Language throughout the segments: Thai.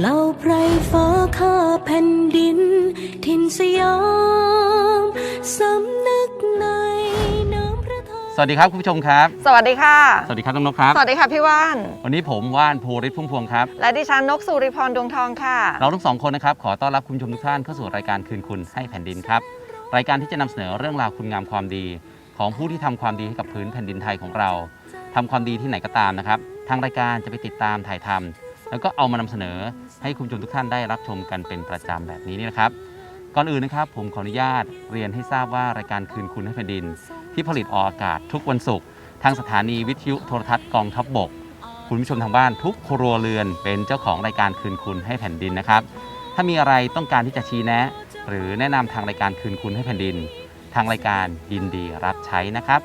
เหล่าไพรฟ้าข้าแผ่นดิน ทินสยามสำนึกในน้ำพระทัย สวัสดีครับคุณผู้ชมครับ สวัสดีค่ะ สวัสดีครับน้องนกครับ สวัสดีค่ะพี่ว่าน วันนี้ผมว่านภูริศพุ่มพวงครับ และดิฉันนกสุริพรดวงทองค่ะ เราทั้งสองคนนะครับขอต้อนรับคุณผู้ชมทุกท่านเข้าสู่รายการคืนคุณให้แผ่นดินครับ รายการที่จะนำเสนอเรื่องราวคุณงามความดี ของผู้ที่ทำความดีให้กับพื้นแผ่นดินไทยของเราทำความดีที่ไหนก็ตามนะครับ ทางรายการจะไปติดตามถ่ายทำ แล้วก็เอามานำเสนอให้คุณผู้ชมทุกท่านได้รับชมกันเป็นประจำแบบนี้นี่นะครับ ก่อนอื่นนะครับ ผมขออนุญาตเรียนให้ทราบว่ารายการคืนคุณให้แผ่นดิน ที่ผลิตออกอากาศทุกวันศุกร์ทางสถานีวิทยุโทรทัศน์กองทัพบบก คุณผู้ชมทางบ้านทุกครัวเรือนเป็นเจ้าของรายการคืนคุณให้แผ่นดินนะครับ ถ้ามีอะไรต้องการที่จะชี้แนะ หรือแนะนำทางรายการคืนคุณให้แผ่นดิน ทางรายการยินดีรับใช้นะครับ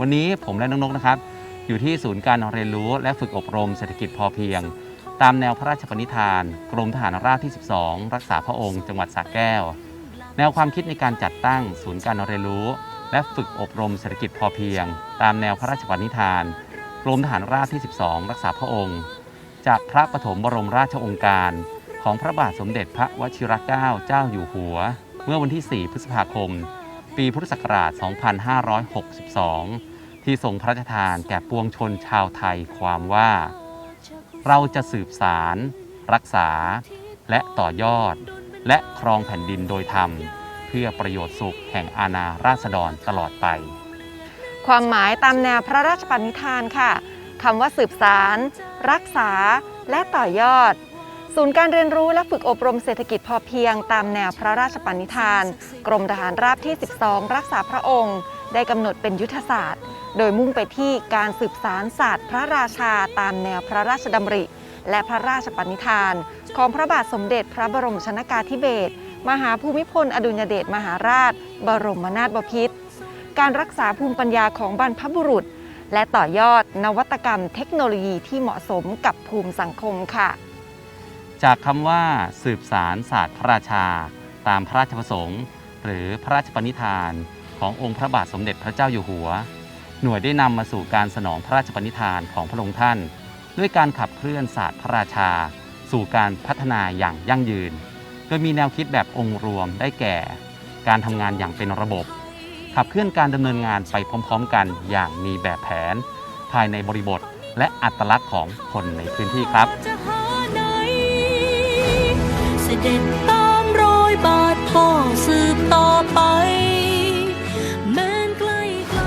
วันนี้ผมและน้องนกนะครับ อยู่ที่ศูนย์การเรียนรู้และฝึกอบรมเศรษฐกิจพอเพียง ตามแนวพระราชปณิธาน กรมทหารราบที่ 12 รักษาพระองค์จังหวัดสระแก้ว แนวความคิดในการจัดตั้งศูนย์การเรียนรู้ และฝึกอบรมเศรษฐกิจพอเพียง ตามแนวพระราชปณิธาน กรมทหารราบที่ 12 รักษาพระองค์ จากพระปฐมบรมราชองค์การ ของพระบาทสมเด็จพระวชิรเกล้าเจ้าอยู่หัว เมื่อวันที่ 4 พฤษภาคม ปีพุทธศักราช 2562 ที่ทรงพระราชทานแก่ปวงชนชาวไทยความว่า เราจะสืบสาร รักษา และต่อยอด และครองแผ่นดินโดยธรรม เพื่อประโยชน์สุขแห่งอาณาราษฎรตลอดไป ความหมายตามแนวพระราชปณิธานค่ะคำว่าสืบสาร รักษา และต่อยอด ศูนย์การเรียนรู้และฝึกอบรมเศรษฐกิจพอเพียงตามแนวพระราชปณิธาน กรมทหารราบที่ 12 รักษาพระองค์ ได้กำหนดเป็นยุทธศาสตร์ โดยมุ่งไปที่การสืบสารศาสตร์พระราชาตามแนวพระราชดำริ และพระราชปณิธาน ของพระบาทสมเด็จพระบรมชนากาธิเบศรมหาภูมิพลอดุลยเดชมหาราช บรมนาถบพิตรการรักษาภูมิปัญญาของบรรพบุรุษ และต่อยอดนวัตกรรมเทคโนโลยีที่เหมาะสมกับภูมิสังคมค่ะ จากคำว่าสืบสารศาสตร์พระราชา ตามพระราชประสงค์ หรือพระราชปณิธาน ขององค์พระบาทสมเด็จพระเจ้าอยู่หัว หน่วยได้นำมาสู่การสนองพระราชปณิธานของพระองค์ท่าน ด้วยการขับเคลื่อนศาสตร์พระราชา สู่การพัฒนาอย่างยั่งยืน โดยมีแนวคิดแบบองค์รวมได้แก่ การทำงานอย่างเป็นระบบ ขับเคลื่อนการดำเนินงานไปพร้อม ๆ กันอย่างมีแบบแผน ภายในบริบทและอัตลักษณ์ของคนในพื้นที่ครับ เสด็จตามรอยบาทพ่อสืบต่อไป แม้นใกล้ไกล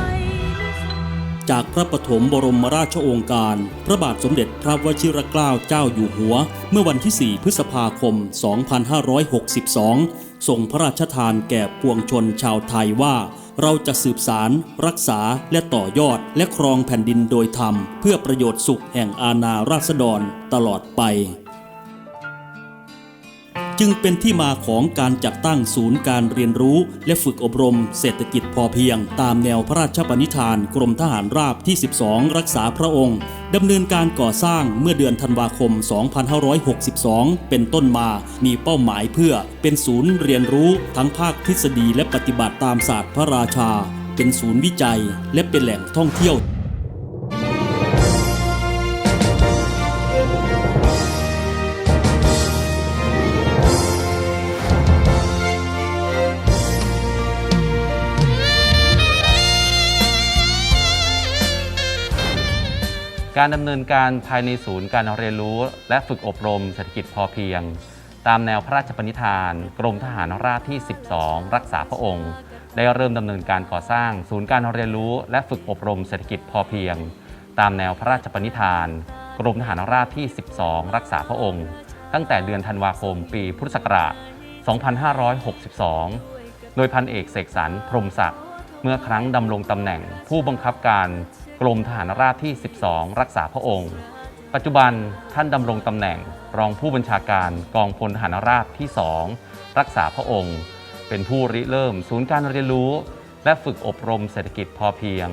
จากพระปฐมบรมราชโองการ พระบาทสมเด็จพระวชิรเกล้าเจ้าอยู่หัว เมื่อวันที่ 4 พฤษภาคม 2562ทรงพระราชทานแก่ปวงชนชาวไทยว่าเราจะสืบสาร รักษาและต่อยอดและครองแผ่นดินโดยธรรม เพื่อประโยชน์สุขแห่งอาณาราษฎรตลอดไป จึงเป็นที่มาของการจัดตั้งศูนย์การเรียนรู้ และฝึกอบรมเศรษฐกิจพอเพียง ตามแนวพระราชปณิธานกรมทหารราบที่ 12 รักษาพระองค์ดำเนินการก่อสร้างเมื่อเดือนธันวาคม 2562 เป็นต้นมา มีเป้าหมายเพื่อเป็นศูนย์เรียนรู้ทั้งภาคทฤษฎีและปฏิบัติตามศาสตร์พระราชา เป็นศูนย์วิจัย และเป็นแหล่งท่องเที่ยว การดำเนินการภายในศูนย์การเรียนรู้ และฝึกอบรมเศรษฐกิจพอเพียง ตามแนวพระราชปณิธาน กรมทหารราบที่ 12 รักษาพระองค์ ได้เริ่มดำเนินการก่อสร้าง ศูนย์การเรียนรู้และฝึกอบรมเศรษฐกิจพอเพียง ตามแนวพระราชปณิธาน กรมทหารราบที่ 12 รักษาพระองค์ ตั้งแต่เดือนธันวาคม ปีพุทธศักราช 2562 โดยพันเอกเสกสรรพรมศักดิ์เมื่อครั้งดำรงตำแหน่งผู้บังคับการ กรมทหารราบที่ 12 รักษาพระองค์ ปัจจุบันท่านดำรงตำแหน่งรองผู้บัญชาการกองพลทหารราบที่ 2 รักษาพระองค์ เป็นผู้ริเริ่มศูนย์การเรียนรู้ และฝึกอบรมเศรษฐกิจพอเพียง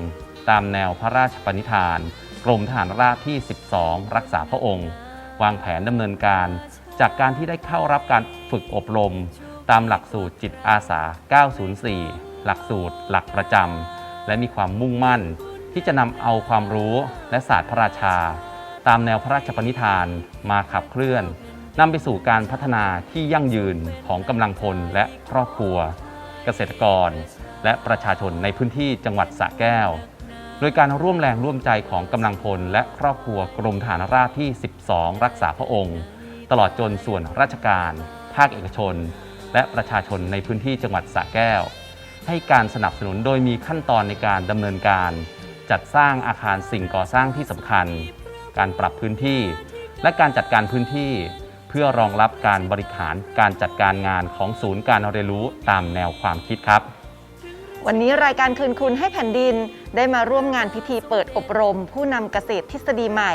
ตามแนวพระราชปณิธาน กรมทหารราบที่ 12 รักษาพระองค์ วางแผนดำเนินการ จากการที่ได้เข้ารับการฝึกอบรม ตามหลักสูตรจิตอาสา 904 หลักสูตร หลักประจำและมีความมุ่งมั่น ที่จะนำเอาความรู้และศาสตร์พระราชา ตามแนวพระราชปณิธานมาขับเคลื่อนนำไปสู่การพัฒนาที่ยั่งยืนของกำลังพลและครอบครัว เกษตรกร และประชาชนในพื้นที่จังหวัดสระแก้ว โดยการร่วมแรงร่วมใจของกำลังพลและครอบครัวกรมฐานราบที่ 12 รักษาพระองค์ ตลอดจนส่วนราชการ ภาคเอกชน และประชาชนในพื้นที่จังหวัดสระแก้ว ให้การสนับสนุนโดยมีขั้นตอนในการดำเนินการ จัดสร้างอาคารสิ่งก่อสร้างที่สำคัญ การปรับพื้นที่ และการจัดการพื้นที่ เพื่อรองรับการบริหารการจัดการงานของศูนย์การเรียนรู้ตามแนวความคิดครับ วันนี้รายการคืนคุณให้แผ่นดินได้มาร่วมงานพิธีเปิดอบรม ผู้นำเกษตรทฤษฎีใหม่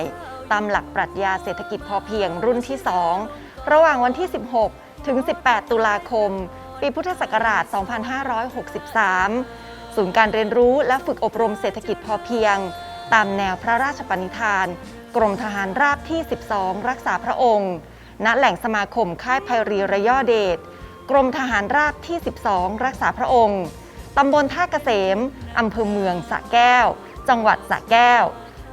ตามหลักปรัชญาเศรษฐกิจพอเพียงรุ่นที่ 2 ระหว่างวันที่ 16 ถึง 18 ตุลาคม ปีพุทธศักราช 2563 ศูนย์การเรียนรู้และฝึกอบรมเศรษฐกิจพอเพียง ตามแนวพระราชปณิธาน กรมทหารราบที่ 12 รักษาพระองค์ ณแหล่งสมาคมค่ายไพรีระยอเดชกรมทหารราบที่ 12 รักษาพระองค์ตำบลท่าเกษมอำเภอเมืองสระแก้ว จังหวัดสระแก้ว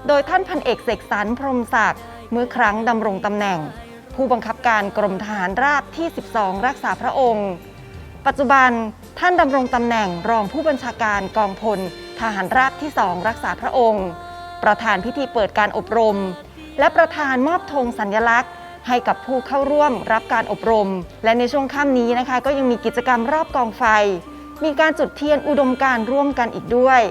โดยท่านพันเอกเสกสรรพรมศักดิ์เมื่อครั้งดำรงตำแหน่ง ผู้บังคับการกรมทหารราบที่ 12 รักษาพระองค์ ปัจจุบัน ท่านดำรงตำแหน่งรองผู้บัญชาการกองพล ทหารราบที่2รักษาพระองค์ ประธานพิธีเปิดการอบรม และประธานมอบธงสัญลักษณ์ ให้กับผู้เข้าร่วมรับการอบรม และในช่วงค่ำนี้นะคะ ก็ยังมีกิจกรรมรอบกองไฟ มีการจุดเทียนอุดมการร่วมกันอีกด้วย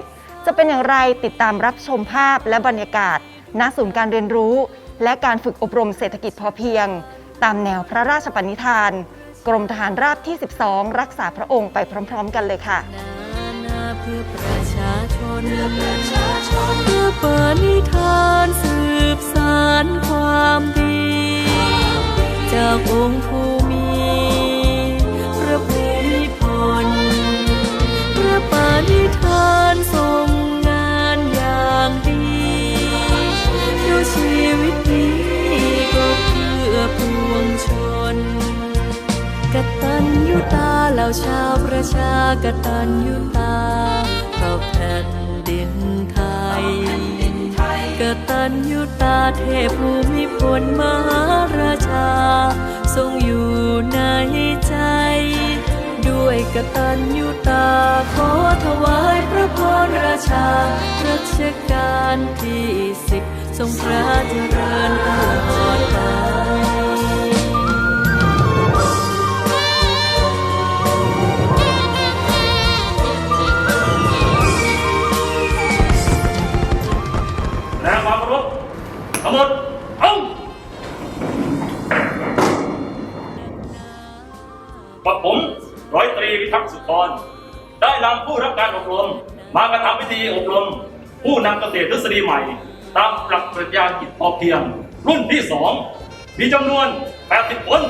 จะเป็นอย่างไรติดตามรับชมภาพและบรรยากาศณศูนย์การเรียนรู้ และการฝึกอบรมเศรษฐกิจพอเพียง ตามแนวพระราชปณิธาน กรมทหารราบที่ 12 รักษาพระองค์ไปพร้อม ๆ กันเลยค่ะนานาเพื่อประชาชนเพื่อประชาชนเพื่อปิดนิทานสืบสารความดี จากองค์ภูมิพระภูมิพลเพื่อปานิทานทรง ชาวประชากตัญญูตาต่อแผ่นดินไทย กตัญญูตาเทพภูมิพลมหาราชา ทรงอยู่ในใจ ด้วยกตัญญูตาขอถวายพระพรราชารัชกาลที่สิบทรงพระเจริญตลอดไป เกษตรทฤษฎีใหม่ ตามหลักปรัชญากิจพอเพียง รุ่นที่สองมีจำนวน 80 คน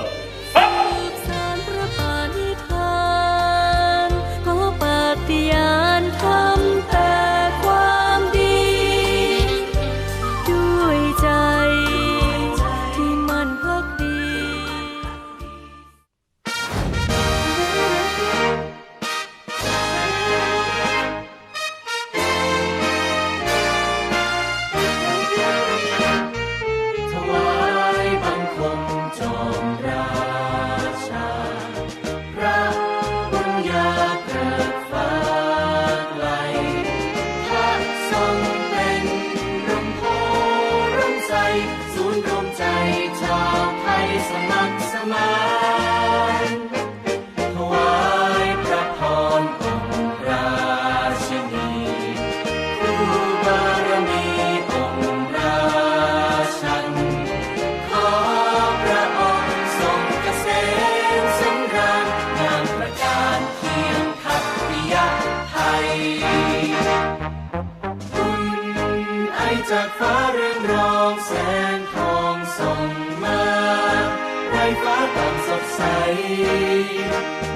ใส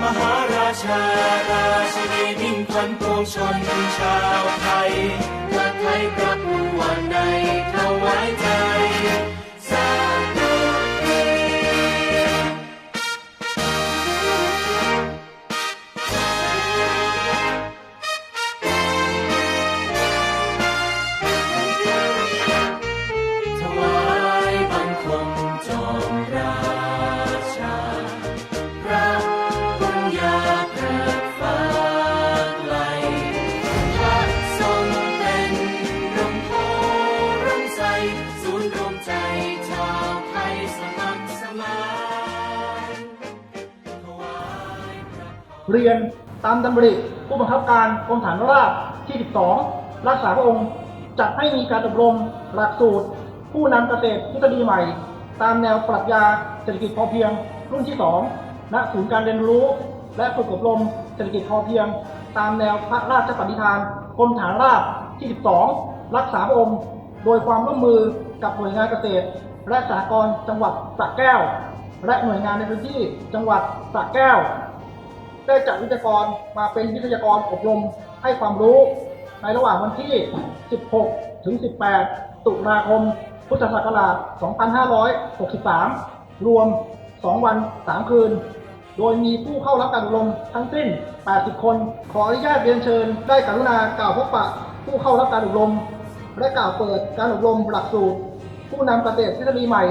มหาราชาราชินีมิ่งขวัญปวงชนชาวไทยเลิดไทยพระผู้วันในถวายใจ เรียนตามดำริผู้บังคับการกรมฐานราบที่ 12 รักษาพระองค์จัดให้มีการอบรมหลักสูตร ผู้นำเกษตรทฤษฎีใหม่ ตามแนวปรัชญาเศรษฐกิจพอเพียง รุ่นที่ 2 ณ ศูนย์การเรียนรู้ และฝึกอบรมเศรษฐกิจพอเพียง ตามแนวพระราชปณิธานกรมฐานราบที่ 12 รักษาพระองค์ โดยความร่วมมือกับหน่วยงานเกษตร และสหกรณ์จังหวัดสระแก้ว และหน่วยงานในพื้นที่จังหวัดสระแก้ว ได้จัดวิทยากรมาเป็นวิทยากรอบรมให้ความรู้ ในระหว่างวันที่ 16 ถึง 18 ตุลาคม พุทธศักราช 2563 รวม 2 วัน 3 คืน โดยมีผู้เข้ารับการอบรมทั้งสิ้น 80 คน ขออนุญาตเรียนเชิญ ได้กรุณากล่าวพบปะผู้เข้ารับการอบรม และกล่าวเปิดการอบรมหลักสูตร ผู้นำเกษตรทฤษฎีใหม่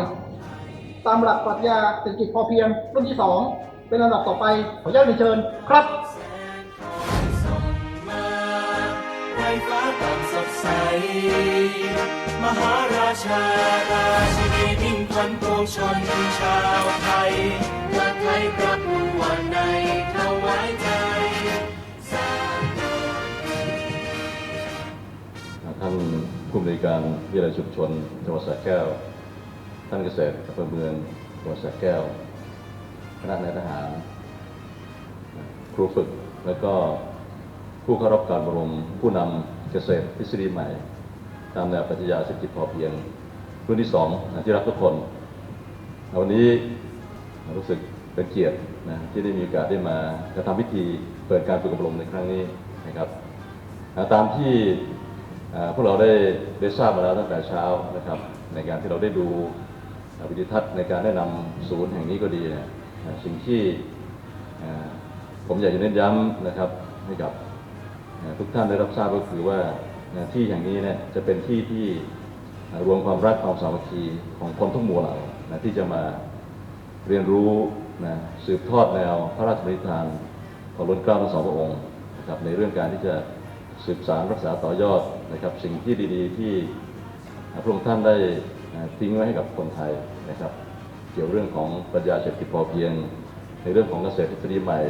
ตามหลักปรัชญาเศรษฐกิจพอเพียงรุ่นที่ 2 เป็นลำดับต่อไปขออนุญาตเรียนเชิญครับมหาราชาราชินีมิ่งขวัญปวงชนชาวไทยเลิดไทยพระผู้วันในถวายใจท่านผู้อำนวยการวิทยาลัยชุมชนจังหวัดสระแก้ว ท่านเกษตรอำเภอเมืองจังหวัดสระแก้ว คณะนายทหาร ครูฝึก และก็ผู้เข้ารับการอบรมผู้นำเกษตรทฤษฎีใหม่ ตามแนวปรัชญาเศรษฐกิจพอเพียง รุ่นที่สองที่รักทุกคน วันนี้รู้สึกเป็นเกียรตินะที่ได้มีโอกาสได้มากระทำพิธีเปิดการฝึกอบรมในครั้งนี้นะครับ ตามที่พวกเราได้ได้ทราบมาแล้วตั้งแต่เช้านะครับ ในการที่เราได้ดูวิดีทัศน์ในการแนะนำศูนย์แห่งนี้ก็ดีนะอ่า สิ่งที่ผมอยากจะเน้นย้ำนะครับให้กับทุกท่านได้รับทราบก็คือว่าที่แห่งนี้เนี่ยจะเป็นที่ที่รวมความรักความสามัคคีของคนทุกหมู่เหล่านะที่จะมาเรียนรู้นะสืบทอดแนวพระราชบัญญัติของรุ่นเกล้าทั้งสองพระองค์นะครับในเรื่องการที่จะสืบสารรักษาต่อยอดนะครับสิ่งที่ดี ๆ ที่พระองค์ท่านได้ทิ้งไว้ให้กับคนไทยนะครับ เกี่ยวเรื่องของปรัชญาเศรษฐกิจพอเพียง ในเรื่องของเกษตรทฤษฎีใหม่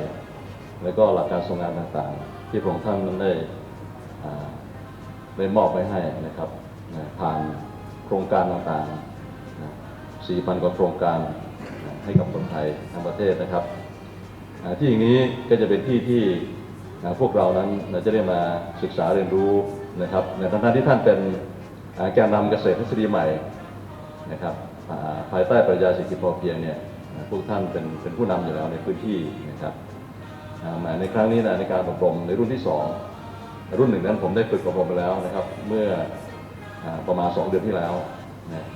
และก็หลักการทรงงานต่างๆ ที่พระองค์ท่านนั้นได้ได้มอบไว้ให้นะครับผ่านโครงการต่างๆ 4,000 กว่าโครงการให้กับคนไทยทั้งประเทศนะครับที่อย่างนี้ก็จะเป็นที่ที่พวกเรานั้นจะได้มาศึกษาเรียนรู้นะครับในฐานะที่ท่านเป็นอ่าแกนนำเกษตรทฤษฎีใหม่นะครับ ภายใต้ปรัชญาเศรษฐกิจพอเพียงเนี่ยพวกท่านเป็นเป็นผู้นำอยู่แล้วในพื้นที่นะครับมาในครั้งนี้นะในการอบรมในรุ่นที่สองรุ่นหนึ่งนั้นผมได้ฝึกอบรมไปแล้วนะครับ เมื่ออประมาณ 2 เดือนที่แล้วนะ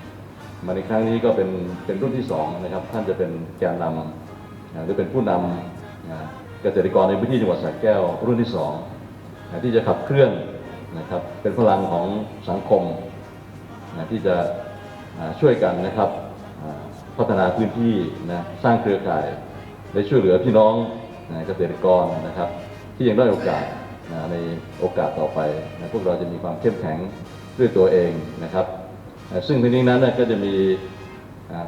มาในครั้งนี้ก็เป็นเป็นรุ่นที่ 2 นะครับ ท่านจะเป็นแกนนำหรือเป็นผู้นำเกษตรกรในพื้นที่จังหวัดสระแก้วรุ่นที่2นะที่จะขับเคลื่อนนะครับเป็นพลังของสังคมนะที่จะ ช่วยกันนะครับพัฒนาพื้นที่นะสร้างเครือข่ายได้ช่วยเหลือพี่น้องนะเกษตรกรนะครับ ที่ยังได้โอกาสนะในโอกาสต่อไปนะพวกเราจะมีความเข้มแข็งด้วยตัวเองนะครับนะซึ่งทีนี้นั้นนะก็จะมี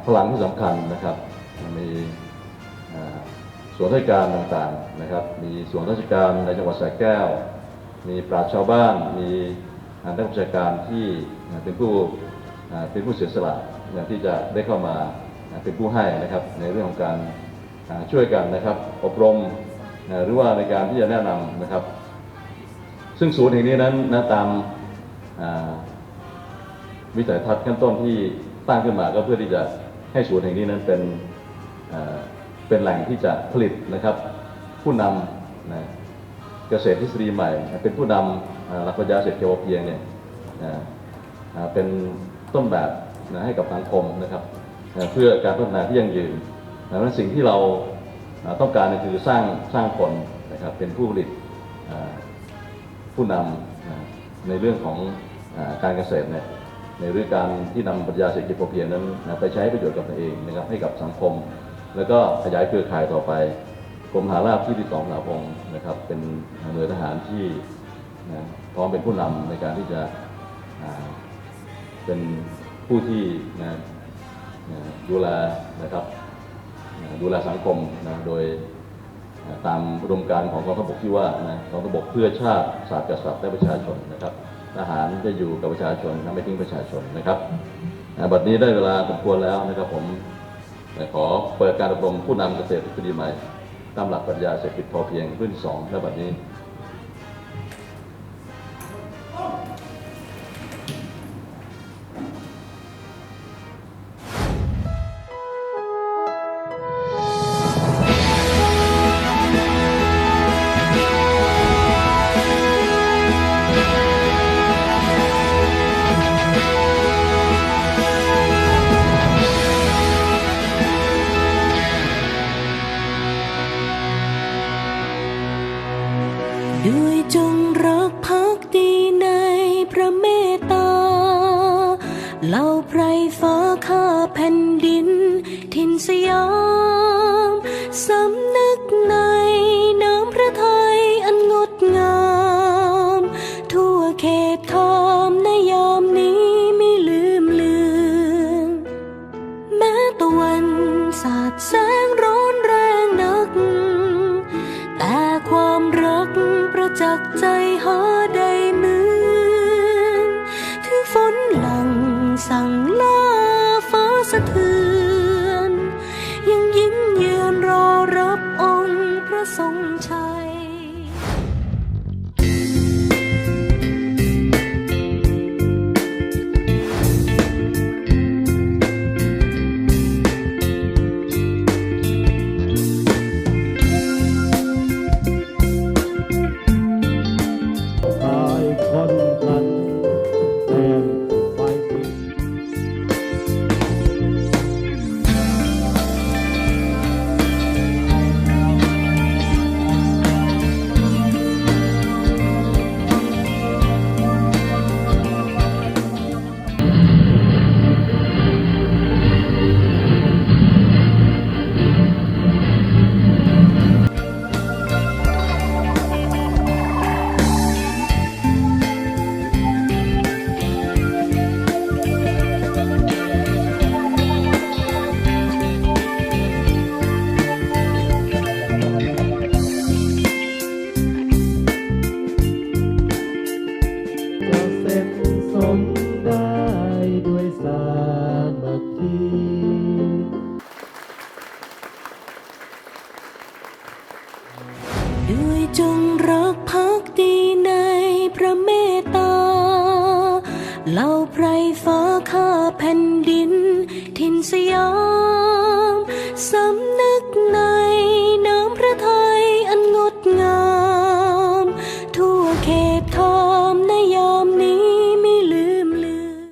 พลังที่สำคัญนะครับ มีส่วนราชการต่างๆนะครับ มีส่วนราชการในจังหวัดสระแก้ว มีปราชชาวบ้าน มีอ่านักวิชาการที่เป็นผู้ เป็นผู้เสียสละที่จะได้เข้ามาเป็นผู้ให้นะครับในเรื่องของการช่วยกันนะครับ อบรมหรือว่าในการที่จะแนะนำนะครับ ซึ่งศูนย์แห่งนี้นั้นนะตามวิสัยทัศน์ขั้นต้นที่ตั้งขึ้นมาก็เพื่อที่จะให้ศูนย์แห่งนี้นั้นเป็นเป็นแหล่งที่จะผลิตนะครับ ผู้นำนะเกษตรทฤษฎีใหม่ เป็นผู้นำหลักปรัชญาเศรษฐกิจพอเพียงเนี่ยเป็น ต้นแบบนะให้กับสังคมนะครับนะเพื่อการพัฒนาที่ยั่งยืนดังนั้นสิ่งที่เราต้องการคือสร้างสร้างคนนะครับเป็นผู้ผลิตผู้นำนะในเรื่องของการเกษตรเนี่ยในเรื่องการที่นำปรัชญาเศรษฐกิจพอเพียงนั้นนะไปใช้ประโยชน์กับตัวเองนะครับให้กับสังคม แล้วก็ขยายเครือข่ายต่อไปกรมหาราบที่ที่สองสาวงนะครับเป็นหน่วยทหารที่นะพร้อมเป็นผู้นำในการที่จะ เป็นผู้ที่นะดูแลนะครับดูแลสังคมนะโดยตามอุดมการของกองทัพบกที่ว่านะกองทัพบกเพื่อชาติศาสตร์กษัตริย์และประชาชนนะครับทหารจะอยู่กับประชาชนนะไม่ทิ้งประชาชนนะครับอ่าบัดนี้ได้เวลาสมควรแล้วนะครับผมขอเปิดการอบรมผู้นำเกษตรทฤษฎีใหม่ตามหลักปรัชญาเศรษฐกิจพอเพียงรุ่นสองและบัดนี้ ด้วยจงรักภักดีในพระเมตตาเหล่าไพรฟ้าข้าแผ่นดิน ทินสยามสำ